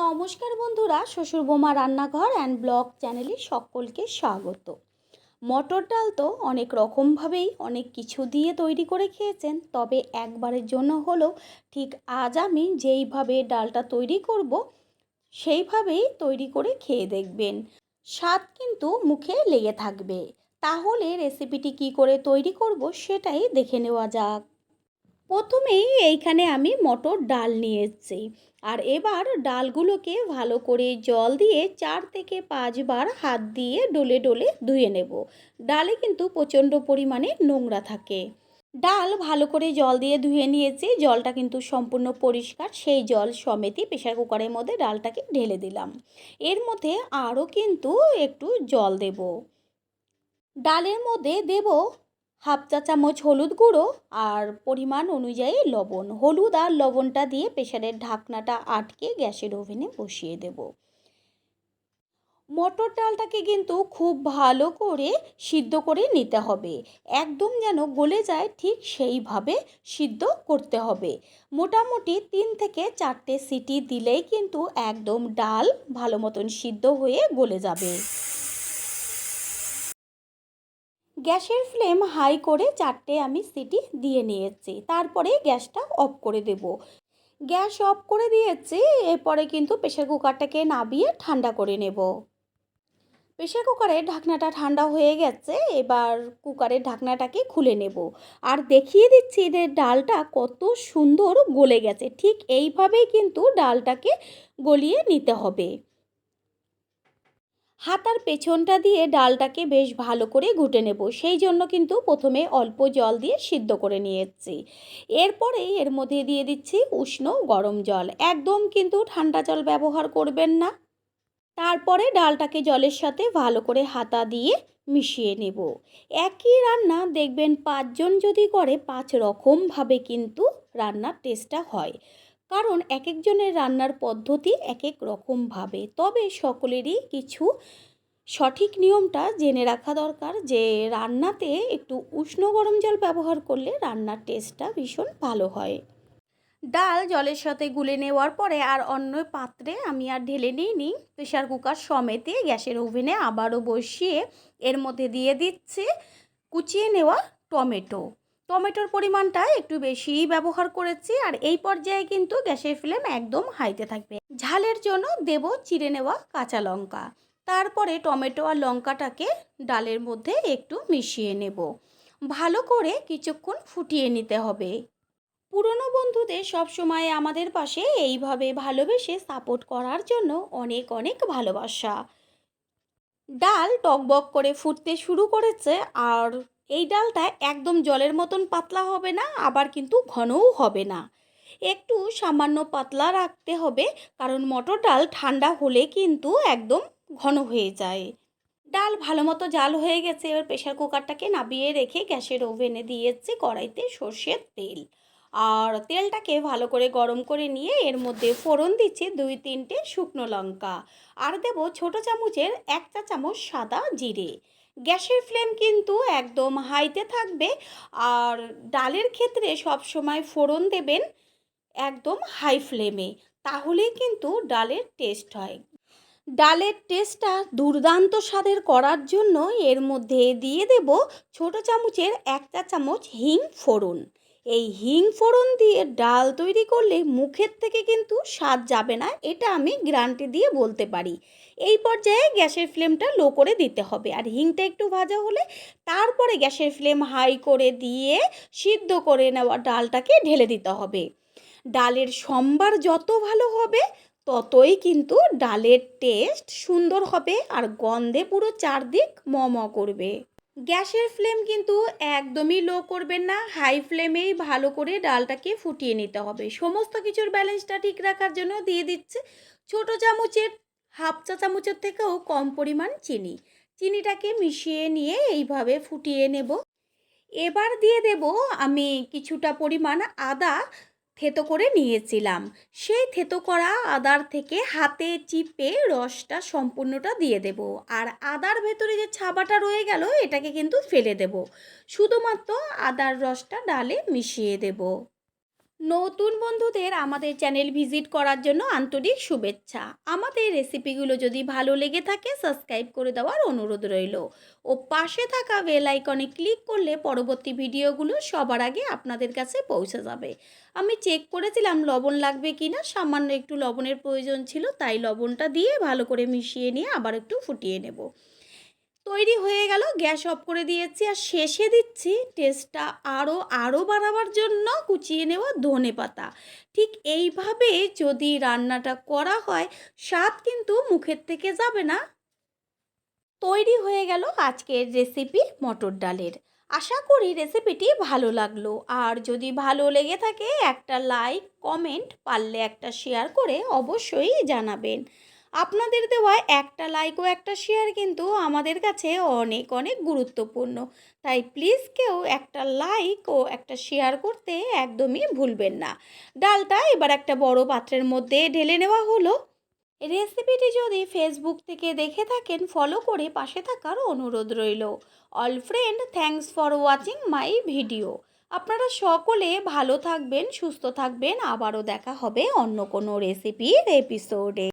নমস্কার বন্ধুরা, শ্বশুর বোমা রান্নাঘর অ্যান্ড ব্লগ চ্যানেলে সকলকে স্বাগত। মটর ডাল তো অনেক রকমভাবেই অনেক কিছু দিয়ে তৈরি করে খেয়েছেন, তবে একবারের জন্য হলেও ঠিক আজ আমি যেইভাবে ডালটা তৈরি করব, সেইভাবেই তৈরি করে খেয়ে দেখবেন। স্বাদ কিন্তু মুখে লেগে থাকবে। তাহলে রেসিপিটি কি করে তৈরি করব সেটাই দেখে নেওয়া যাক। প্রথমেই এইখানে আমি মটর ডাল নিয়ে এসেছি আর এবার ডালগুলোকে ভালো করে জল দিয়ে চার থেকে পাঁচবার হাত দিয়ে ডলে ডলে ধুয়ে নেব। ডালে কিন্তু প্রচণ্ড পরিমাণে নোংরা থাকে। ডাল ভালো করে জল দিয়ে ধুয়ে নিয়েছি, জলটা কিন্তু সম্পূর্ণ পরিষ্কার। সেই জল সমেতই প্রেশার কুকারের মধ্যে ডালটাকে ঢেলে দিলাম। এর মধ্যে আরও কিন্তু একটু জল দেব। ডালের মধ্যে দেব হাফ চা চামচ হলুদ গুঁড়ো আর পরিমাণ অনুযায়ী লবণ। হলুদ আর লবণটা দিয়ে প্রেশারের ঢাকনাটা আটকে গ্যাসের ওভেনে বসিয়ে দেব। মটর ডালটাকে কিন্তু খুব ভালো করে সিদ্ধ করে নিতে হবে। একদম যেন গলে যায় ঠিক সেইভাবে সিদ্ধ করতে হবে। মোটামুটি তিন থেকে চারটে সিটি দিলেই কিন্তু একদম ডাল ভালো মতন সিদ্ধ হয়ে গলে যাবে। গ্যাসের ফ্লেম হাই করে চারটে আমি সিটি দিয়ে নিয়েছি। তারপরে গ্যাসটা অফ করে দেব। গ্যাস অফ করে দিয়েছি, এরপরে কিন্তু প্রেশার কুকারটাকে নাবিয়ে ঠান্ডা করে নেব। প্রেশার কুকারের ঢাকনাটা ঠান্ডা হয়ে গেছে, এবার কুকারের ঢাকনাটাকে খুলে নেব। আর দেখিয়ে দিচ্ছি যে ডালটা কত সুন্দর গলে গেছে। ঠিক এইভাবেই কিন্তু ডালটাকে গলিয়ে নিতে হবে। হাতার পেছনটা দিয়ে ডালটাকে বেশ ভালো করে ঘুটে নেব। সেই জন্য কিন্তু প্রথমে অল্প জল দিয়ে সিদ্ধ করে নিয়েছি। এরপরে এর মধ্যে দিয়ে দিচ্ছি উষ্ণ গরম জল। একদম কিন্তু ঠান্ডা জল ব্যবহার করবেন না। তারপরে ডালটাকে জলের সাথে ভালো করে হাতা দিয়ে মিশিয়ে নেব। একই রান্না দেখবেন পাঁচজন যদি করে, পাঁচ রকমভাবে কিন্তু রান্নার টেস্টটা হয়। কারণ এক একজনের রান্নার পদ্ধতি এক এক রকমভাবে। তবে সকলেরই কিছু সঠিক নিয়মটা জেনে রাখা দরকার যে, রান্নাতে একটু উষ্ণ গরম জল ব্যবহার করলে রান্নার টেস্টটা ভীষণ ভালো হয়। ডাল জলের সাথে গুলে নেওয়ার পরে আর অন্য পাত্রে আমি আর ঢেলে নিইনি। প্রেশার কুকার সমেতে গ্যাসের ওভেনে আবারও বসিয়ে এর মধ্যে দিয়ে দিচ্ছি কুচিয়ে নেওয়া টমেটো। টমেটোর পরিমাণটা একটু বেশিই ব্যবহার করেছি আর এই পর্যায়ে কিন্তু গ্যাসের ফ্লেম একদম হাইতে থাকবে। ঝালের জন্য দেব চিড়ে নেওয়া কাঁচা লঙ্কা। তারপরে টমেটো আর লঙ্কাটাকে ডালের মধ্যে একটু মিশিয়ে নেব। ভালো করে কিছুক্ষণ ফুটিয়ে নিতে হবে। পুরনো বন্ধুদের সবসময় আমাদের পাশে এইভাবে ভালোবেসে সাপোর্ট করার জন্য অনেক অনেক ভালোবাসা। ডাল টকবক করে ফুটতে শুরু করেছে আর এই ডালটা একদম জলের মতন পাতলা হবে না, আবার কিন্তু ঘনও হবে না। একটু সামান্য পাতলা রাখতে হবে, কারণ মটর ডাল ঠান্ডা হলে কিন্তু একদম ঘন হয়ে যায়। ডাল ভালো মতো জাল হয়ে গেছে, এবার প্রেশার কুকারটাকে নাবিয়ে রেখে গ্যাসের ওভেনে দিয়েছি কড়াইতে সর্ষের তেল। আর তেলটাকে ভালো করে গরম করে নিয়ে এর মধ্যে ফোড়ন দিচ্ছি দুই তিনটে শুকনো লঙ্কা। আর দেবো ছোটো চামচের এক চা চামচ সাদা জিরে। গ্যাসের ফ্লেম কিন্তু একদম হাইতে থাকবে আর ডালের ক্ষেত্রে সব সময় ফোড়ন দেবেন একদম হাই ফ্লেমে, তাহলেই কিন্তু ডালের টেস্ট হয়। ডালের টেস্টটা দুর্দান্ত স্বাদের করার জন্য এর মধ্যে দিয়ে দেব ছোট চামচের একটা চামচ হিং ফোড়ন। এই হিং ফোড়ন দিয়ে ডাল তৈরি করলে মুখের থেকে কিন্তু স্বাদ যাবে না, এটা আমি গ্যারান্টি দিয়ে বলতে পারি। এই পর্যায়ে গ্যাসের ফ্লেমটা লো করে দিতে হবে আর হিংটা একটু ভাজা হলে তারপরে গ্যাসের ফ্লেম হাই করে দিয়ে সিদ্ধ করে নেওয়া ডালটাকে ঢেলে দিতে হবে। ডালের সম্বার যত ভালো হবে, ততই কিন্তু ডালের টেস্ট সুন্দর হবে আর গন্ধে পুরো চারদিক ম করবে। গ্যাসের ফ্লেম কিন্তু একদমই লো করবেন না, হাই ফ্লেমেই ভালো করে ডালটাকে ফুটিয়ে নিতে হবে। সমস্ত কিছুর ব্যালেন্সটা ঠিক রাখার জন্য দিয়ে দিচ্ছে ছোট চামচের, হাফ চা চামচের থেকেও কম পরিমাণ চিনি। চিনিটাকে মিশিয়ে নিয়ে এইভাবে ফুটিয়ে নেব। এবার দিয়ে দেব আমি কিছুটা পরিমাণ আদা থেতো করে নিয়েছিলাম। সেই থেতো করা আদার থেকে হাতে চিপে রসটা সম্পূর্ণটা দিয়ে দেব। আর আদার ভেতরে যে ছাবাটা রয়ে গেল, এটাকে কিন্তু ফেলে দেব। শুধুমাত্র আদার রসটা ডালে মিশিয়ে দেব। নতুন বন্ধুদের আমাদের চ্যানেল ভিজিট করার জন্য আন্তরিক শুভেচ্ছা। আমাদের রেসিপিগুলো যদি ভালো লেগে থাকে, সাবস্ক্রাইব করে দেওয়ার অনুরোধ রইল। ও পাশে থাকা বেল আইকনে ক্লিক করলে পরবর্তী ভিডিওগুলো সবার আগে আপনাদের কাছে পৌঁছে যাবে। আমি চেক করেছিলাম লবণ লাগবে কি না সামান্য একটু লবণের প্রয়োজন ছিল, তাই লবণটা দিয়ে ভালো করে মিশিয়ে নিয়ে আবার একটু ফুটিয়ে নেব। তৈরি হয়ে গেল, গ্যাস অফ করে দিয়েছি আর শেষে দিচ্ছি টেস্টটা আরও আরও বাড়াবার জন্য কুচিয়ে নেওয়া ধনে পাতা। ঠিক এইভাবে যদি রান্নাটা করা হয়, স্বাদ কিন্তু মুখের থেকে যাবে না। তৈরি হয়ে গেল আজকের রেসিপি মটর ডালের। আশা করি রেসিপিটি ভালো লাগল। আর যদি ভালো লেগে থাকে একটা লাইক, কমেন্ট পারলে একটা শেয়ার করে অবশ্যই জানাবেন। আপনাদের দেওয়া একটা লাইক ও একটা শেয়ার কিন্তু আমাদের কাছে অনেক অনেক গুরুত্বপূর্ণ। তাই প্লিজ কেউ একটা লাইক ও একটা শেয়ার করতে একদমই ভুলবেন না। ডালটা এবার একটা বড় পাত্রের মধ্যে ঢেলে নেওয়া হলো। রেসিপিটি যদি ফেসবুক থেকে দেখে থাকেন ফলো করে পাশে থাকার অনুরোধ রইল। All friend thanks for watching my video আপনারা সকলে ভালো থাকবেন, সুস্থ থাকবেন। আবারও দেখা হবে অন্য কোনো রেসিপির এপিসোডে